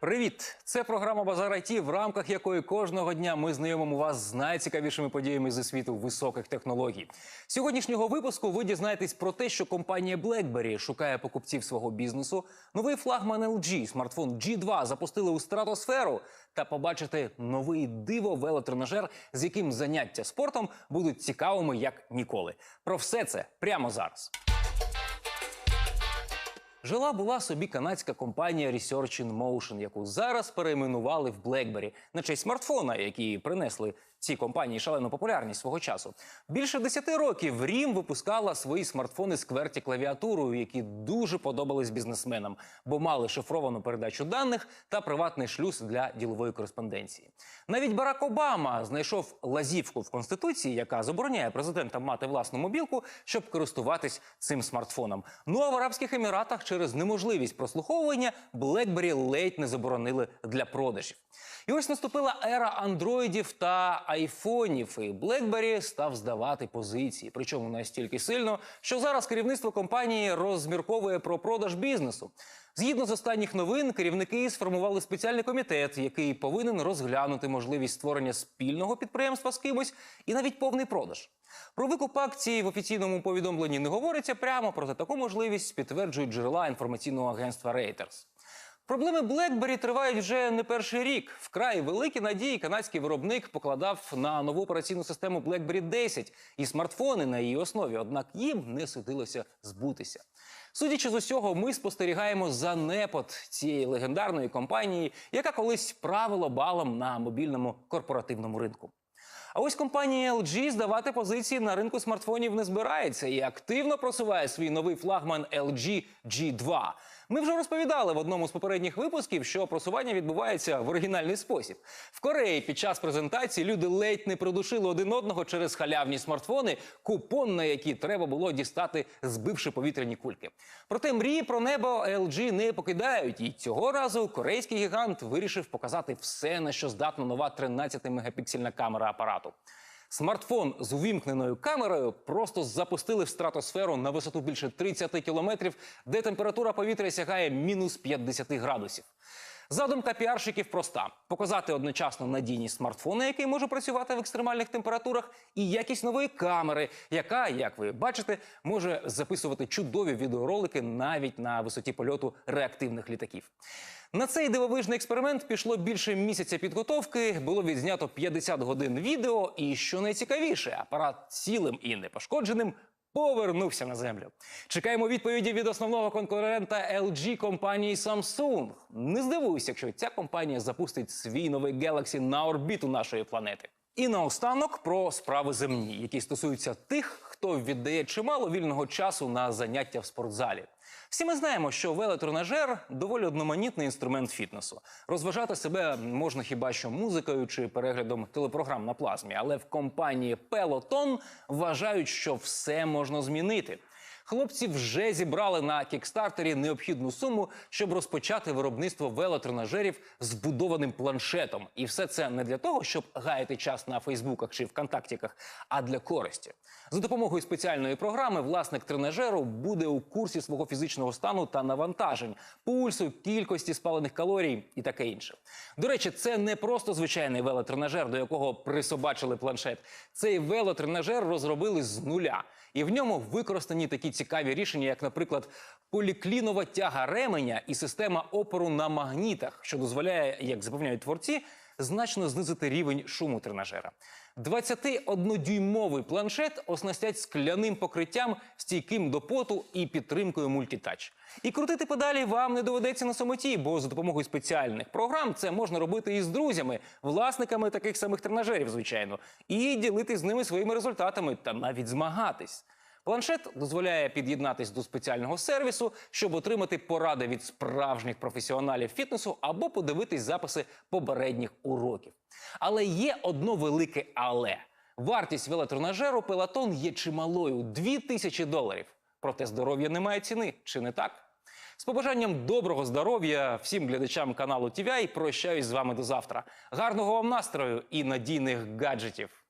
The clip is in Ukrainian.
Привіт! Це програма Базар IT, в рамках якої кожного дня ми знайомимо вас з найцікавішими подіями зі світу високих технологій. Сьогоднішнього випуску ви дізнаєтесь про те, що компанія BlackBerry шукає покупців свого бізнесу. Новий флагман LG, смартфон G2 запустили у стратосферу. Та побачите новий диво велотренажер, з яким заняття спортом будуть цікавими як ніколи. Про все це прямо зараз. Жила була собі канадська компанія Research in Motion, яку зараз перейменували в BlackBerry на честь смартфона, які принесли ці компанії шалену популярність свого часу. Більше 10 років Рім випускала свої смартфони з кверті клавіатурою, які дуже подобались бізнесменам, бо мали шифровану передачу даних та приватний шлюз для ділової кореспонденції. Навіть Барак Обама знайшов лазівку в конституції, яка забороняє президентам мати власну мобілку, щоб користуватись цим смартфоном. Ну а в Арабських Еміратах через неможливість прослуховування BlackBerry ледь не заборонили для продажів. І ось наступила ера андроїдів та айфонів, і BlackBerry став здавати позиції. Причому настільки сильно, що зараз керівництво компанії розмірковує про продаж бізнесу. Згідно з останніх новин, керівники сформували спеціальний комітет, який повинен розглянути можливість створення спільного підприємства з кимось і навіть повний продаж. Про викуп акцій в офіційному повідомленні не говориться прямо, проте таку можливість підтверджують джерела інформаційного агентства Reuters. Проблеми BlackBerry тривають вже не перший рік. Вкрай великі надії канадський виробник покладав на нову операційну систему BlackBerry 10 і смартфони на її основі. Однак їм не судилося збутися. Судячи з усього, ми спостерігаємо занепад цієї легендарної компанії, яка колись правила балом на мобільному корпоративному ринку. А ось компанія LG здавати позиції на ринку смартфонів не збирається і активно просуває свій новий флагман LG G2. Ми вже розповідали в одному з попередніх випусків, що просування відбувається в оригінальний спосіб. В Кореї під час презентації люди ледь не придушили один одного через халявні смартфони, купон на які треба було дістати, збивши повітряні кульки. Проте мрії про небо LG не покидають, і цього разу корейський гігант вирішив показати все, на що здатна нова 13-мегапіксельна камера апарату. Смартфон з увімкненою камерою просто запустили в стратосферу на висоту більше 30 кілометрів, де температура повітря сягає мінус 50 градусів. Задумка піарщиків проста: показати одночасно надійність смартфона, який може працювати в екстремальних температурах, і якість нової камери, яка, як ви бачите, може записувати чудові відеоролики навіть на висоті польоту реактивних літаків. На цей дивовижний експеримент пішло більше місяця підготовки. Було відзнято 50 годин відео. І що найцікавіше, апарат цілим і непошкодженим повернувся на землю. Чекаємо відповіді від основного конкурента LG компанії Samsung. Не здивуюся, якщо ця компанія запустить свій новий Galaxy на орбіту нашої планети. І наостанок про справи земні, які стосуються тих, хто віддає чимало вільного часу на заняття в спортзалі. Всі ми знаємо, що велотренажер доволі одноманітний інструмент фітнесу. Розважати себе можна хіба що музикою чи переглядом телепрограм на плазмі, але в компанії Peloton вважають, що все можна змінити. Хлопці вже зібрали на кікстартері необхідну суму, щоб розпочати виробництво велотренажерів з будованим планшетом. І все це не для того, щоб гаяти час на Фейсбуках чи ВКонтактіках, а для користі. За допомогою спеціальної програми власник тренажеру буде у курсі свого фізичного стану та навантажень, пульсу, кількості спалених калорій і таке інше. До речі, це не просто звичайний велотренажер, до якого присобачили планшет. Цей велотренажер розробили з нуля, і в ньому використані такі цікаві рішення, як, наприклад, поліклінова тяга ременя і система опору на магнітах, що дозволяє, як запевняють творці, значно знизити рівень шуму тренажера. 21-дюймовий планшет оснастять скляним покриттям, стійким до поту і підтримкою мультітач. І крутити педалі вам не доведеться на самоті, бо за допомогою спеціальних програм це можна робити і з друзями, власниками таких самих тренажерів, звичайно, і ділитись з ними своїми результатами та навіть змагатись. Планшет дозволяє під'єднатись до спеціального сервісу, щоб отримати поради від справжніх професіоналів фітнесу або подивитись записи попередніх уроків. Але є одно велике але. Вартість велотренажеру Пелатон є чималою 2000 доларів. Проте здоров'я не має ціни, чи не так? З побажанням доброго здоров'я всім глядачам каналу TVI прощаюсь з вами до завтра. Гарного вам настрою і надійних гаджетів!